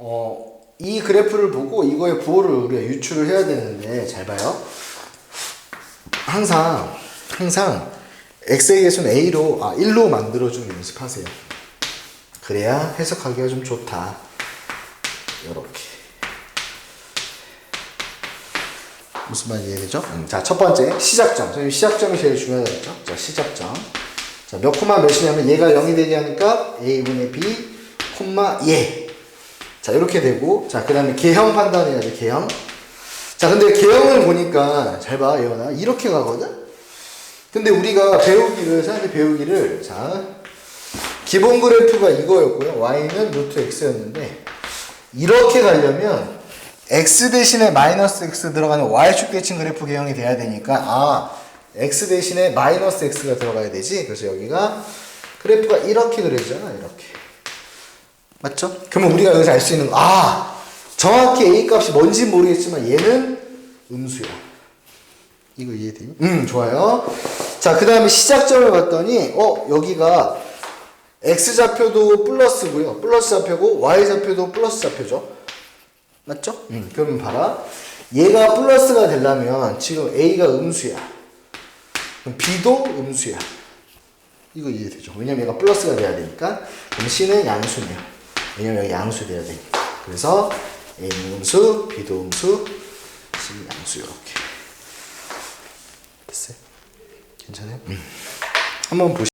어, 이 그래프를 보고 이거의 부호를 우리가 유출을 해야 되는데 잘 봐요. 항상 항상 x의 개수는 a로 아 1로 만들어주는 연습하세요. 그래야 해석하기가 좀 좋다. 이렇게 무슨 말인지 이해되죠? 음, 자, 첫 번째 시작점. 선생님 시작점이 제일 중요하다 했죠? 자, 시작점. 자, 몇 코마 몇이냐면 얘가 0이 되지 않으니까 a분의 b 콤마 예. 자, 이렇게 되고 자, 그 다음에 개형 판단해야 돼. 개형. 자, 근데 개형을 보니까 잘 봐, 예원아. 이렇게 가거든. 근데 우리가 배우기를 사람들이 배우기를 자, 기본 그래프가 이거였고요. y는 루트 x였는데 이렇게 가려면 x 대신에 마이너스 x 들어가는 y축 대칭 그래프 개형이 돼야 되니까 아 x 대신에 마이너스 x가 들어가야 되지. 그래서 여기가 그래프가 이렇게 그려지잖아. 이렇게. 맞죠? 그러면 우리가 여기서 알 수 있는 거, 아 정확히 a 값이 뭔지 모르겠지만 얘는 음수야. 이거 이해되니? 음 좋아요. 자그 다음에 시작점을 봤더니 어 여기가 x 좌표도 플러스고요. 플러스 좌표고 y 좌표도 플러스 좌표죠. 맞죠? 음, 그러면 봐라. 얘가 플러스가 되려면 지금 a가 음수야. 그럼 b도 음수야. 이거 이해되죠? 왜냐면 얘가 플러스가 돼야 되니까. 그럼 c는 양수네요. 왜냐면 여기 양수 돼야 되니까. 그래서 a는 음수, b도 음수, c는 양수 이렇게. 됐어요? 괜찮아요? 음. 한번 보시.